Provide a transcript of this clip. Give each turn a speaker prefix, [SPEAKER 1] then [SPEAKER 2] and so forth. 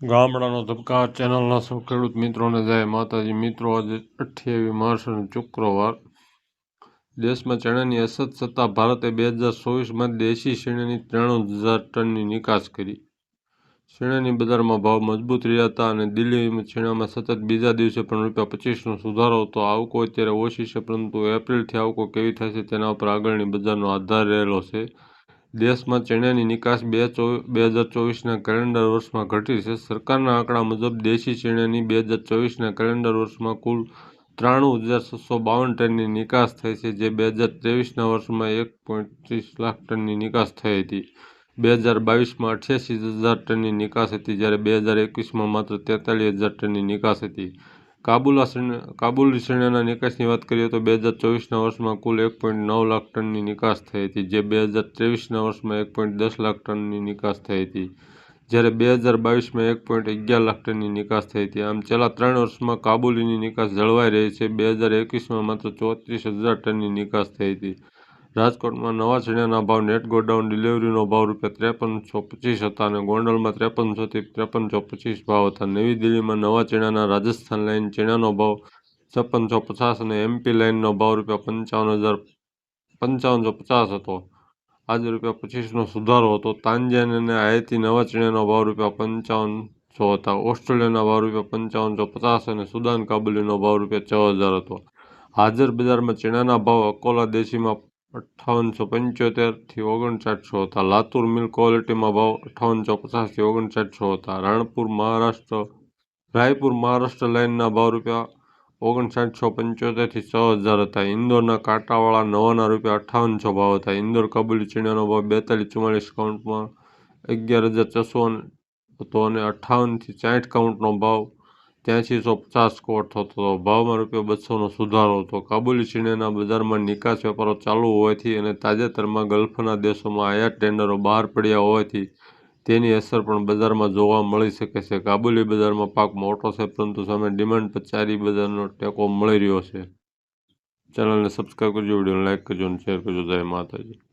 [SPEAKER 1] ગામડાનો ધબકાર ચેનલના સૌ ખેડૂત મિત્રોને જય માતાજી. મિત્રો, આજે અઠ્યાવી માર્ચ અને શુક્રવાર. દેશમાં ચણાની અછત છતાં ભારતે બે હજાર ચોવીસમાં દેશી શીણાની ત્રાણું હજાર ટનની નિકાસ કરી. શેણાની બજારમાં ભાવ મજબૂત રહ્યા હતા અને દિલ્હી શેણામાં સતત બીજા દિવસે પણ રૂપિયા પચીસનો સુધારો હતો. આવકો અત્યારે ઓછી છે, પરંતુ એપ્રિલથી આવકો કેવી થશે તેના ઉપર આગળની બજારનો આધાર રહેલો છે. દેશમાં ચણાની નિકાસ બે બે હજાર ચોવીસના કેલેન્ડર વર્ષમાં ઘટી છે. સરકારના આંકડા મુજબ દેશી ચણાની બે હજાર ચોવીસના કેલેન્ડર વર્ષમાં કુલ ત્રાણું હજાર છસો બાવન ટનની નિકાસ થઈ છે, જે બે હજાર ત્રેવીસના વર્ષમાં એક પોઈન્ટ ત્રીસ લાખ ટનની નિકાસ થઈ હતી. બે હજાર બાવીસમાં અઠ્યાસી હજાર ટનની નિકાસ હતી, જ્યારે બે હજાર એકવીસમાં માત્ર તેતાલીસ હજાર ટનની નિકાસ હતી. કાબુલા કાબુલી શ્રેણીના નિકાસની વાત કરીએ તો બે હજાર ચોવીસના વર્ષમાં કુલ એક પોઈન્ટ નવ લાખ ટનની નિકાસ થઈ હતી, જે બે હજાર ત્રેવીસના વર્ષમાં એક પોઈન્ટ દસ લાખ ટનની નિકાસ થઈ હતી. જ્યારે બે હજાર બાવીસમાં એક પોઈન્ટ અગિયાર લાખ ટનની નિકાસ થઈ હતી. આમ છેલ્લા ત્રણ વર્ષમાં કાબુલીની નિકાસ જળવાઈ રહી છે. બે હજાર એકવીસમાં માત્ર ચોત્રીસ હજાર ટનની નિકાસ થઈ હતી. રાજકોટમાં નવા ચણિયાના ભાવ, નેટ ગોડાઉન ડિલિવરીનો ભાવ રૂપિયા ત્રેપનસો પચીસ હતા અને ગોંડલમાં ત્રેપનસોથી ત્રેપનસો પચીસ ભાવ હતા. નવી દિલ્હીમાં નવા ચણાના રાજસ્થાન લાઇન ચણાનો ભાવ છપ્પનસો પચાસ અને એમપી લાઇનનો ભાવ રૂપિયા પંચાવન હજાર પંચાવનસો પચાસ હતો. આજે રૂપિયા પચીસનો સુધારો હતો. તાંજેન અને આયાતી નવા ચણાનો ભાવ રૂપિયા પંચાવનસો હતા. ઓસ્ટ્રેલિયાના ભાવ રૂપિયા પંચાવનસો પચાસ અને સુદાન કાબુલીનો ભાવ રૂપિયા છ હજાર હતો. હાજર બજારમાં ચણાના ભાવ અકોલા દેશીમાં અઠ્ઠાવનસો પંચોતેરથી ઓગણસાઠસો હતા. લાતુર મિલ ક્વોલિટીમાં ભાવ અઠ્ઠાવનસો પચાસથી ઓગણસાઠસો હતા. રાણપુર મહારાષ્ટ્ર, રાયપુર મહારાષ્ટ્ર લાઇનના ભાવ રૂપિયા ઓગણસાઠસો પંચોતેરથી છ હજાર હતા. ઇન્દોરના કાંટાવાળા નવાના રૂપિયા અઠ્ઠાવનસો ભાવ હતા. ઇન્દોર કબૂલી ચીણાનો ભાવ બેતાલીસ, ચુમ્માલીસ કાઉન્ટમાં અગિયાર હજાર છસો હતો અને અઠ્ઠાવનથી સાઠ કાઉન્ટનો ભાવ ત્યાંસીસો પચાસ કોટ થતો હતો ભાવમાં રૂપિયા બસોનો સુધારો હતો. કાબુલી ચીણીના બજારમાં નિકાસ વેપારો ચાલુ હોવાથી અને તાજેતરમાં ગલ્ફના દેશોમાં આયાત ટેન્ડરો બહાર પડ્યા હોવાથી તેની અસર પણ બજારમાં જોવા મળી શકે છે. કાબુલી બજારમાં પાક મોટો છે, પરંતુ સામે ડિમાન્ડ પર ચારી બજારનો ટેકો મળી રહ્યો છે. ચેનલને સબસ્ક્રાઈબ કરજો, વિડીયોને લાઇક કરજો અને શેર કરજો. જય માતાજી.